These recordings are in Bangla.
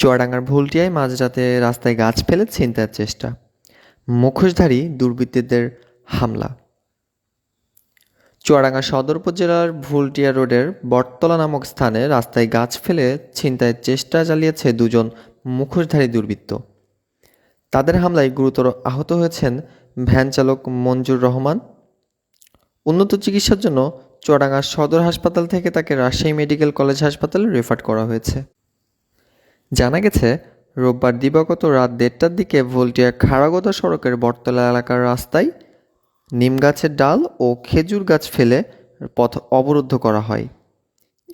চুয়াডাঙ্গার ভুলটিয়ায় মাঝরাতে রাস্তায় গাছ ফেলে ছিনতাইয়ের চেষ্টা। মুখোশধারী দুর্বৃত্তদের হামলা। চুয়াডাঙ্গা সদর উপজেলার ভুলটিয়া রোডের বটতলা নামক স্থানে রাস্তায় গাছ ফেলে ছিনতাইয়ের চেষ্টা চালিয়েছে দুজন মুখোশধারী দুর্বৃত্ত। তাদের হামলায় গুরুতর আহত হয়েছেন ভ্যান চালক মঞ্জুর রহমান। উন্নত চিকিৎসার জন্য চুয়াডাঙ্গা সদর হাসপাতাল থেকে তাকে রাজশাহী মেডিকেল কলেজ হাসপাতালে রেফার করা হয়েছে। জানা গেছে, রোববার দিবাগত রাত দেড়টার দিকে ভোল্টিয়া খাড়াগোদা সড়কের বটতলা এলাকার রাস্তায় নিম গাছের ডাল ও খেজুর গাছ ফেলে পথ অবরুদ্ধ করা হয়।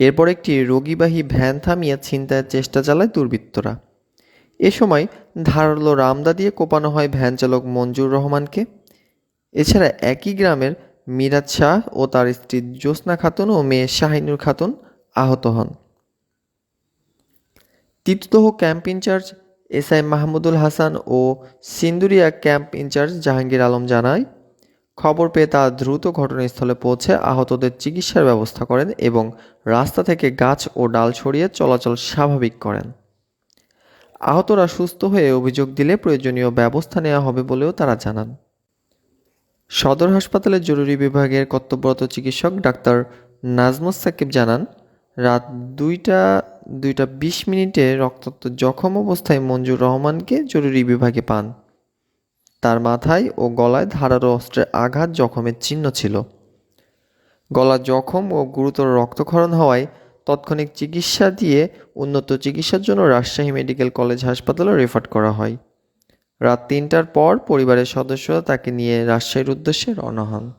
এরপর একটি রোগীবাহী ভ্যান থামিয়ে ছিনতাইয়ের চেষ্টা চালায় দুর্বৃত্তরা। এ সময় ধারালো রামদা দিয়ে কোপানো হয় ভ্যান চালক মঞ্জুর রহমানকে। এছাড়া একই গ্রামের মিরাজ শাহ ও তার স্ত্রী জ্যোৎস্না খাতুন ও মেয়ে শাহিনুর খাতুন আহত হন। তিক্তহ camp in-charge S I Mahmudul Hasan O Sinduria camp in charge Jahangir Alam জানায়, খবর পেয়ে তারা দ্রুত ঘটনাস্থলে পৌঁছে আহতদের চিকিৎসার ব্যবস্থা করেন এবং রাস্তা থেকে গাছ ও ডাল সরিয়ে চলাচল স্বাভাবিক করেন। আহতরা সুস্থ হয়ে অভিযোগ দিলে প্রয়োজনীয় ব্যবস্থা নেওয়া হবে বলেও তারা জানান। সদর হাসপাতালের জরুরি বিভাগের কর্তব্যরত চিকিৎসক ডাক্তার নাজমুস সাকিব জানান, রাত দুইটা দুইটা বিশ মিনিটে রক্তাক্ত জখম অবস্থায় মঞ্জুর রহমানকে জরুরি বিভাগে পান। তার মাথায় ও গলায় ধারালো অস্ত্রের আঘাত জখমের চিহ্ন ছিল। গলা জখম ও গুরুতর রক্তক্ষরণ হওয়ায় তৎক্ষণিক চিকিৎসা দিয়ে উন্নত চিকিৎসার জন্য রাজশাহী মেডিকেল কলেজ হাসপাতালে রেফার করা হয়। রাত তিনটার পর পরিবারের সদস্যরা তাকে নিয়ে রাজশাহীর উদ্দেশ্যে রওনা হন।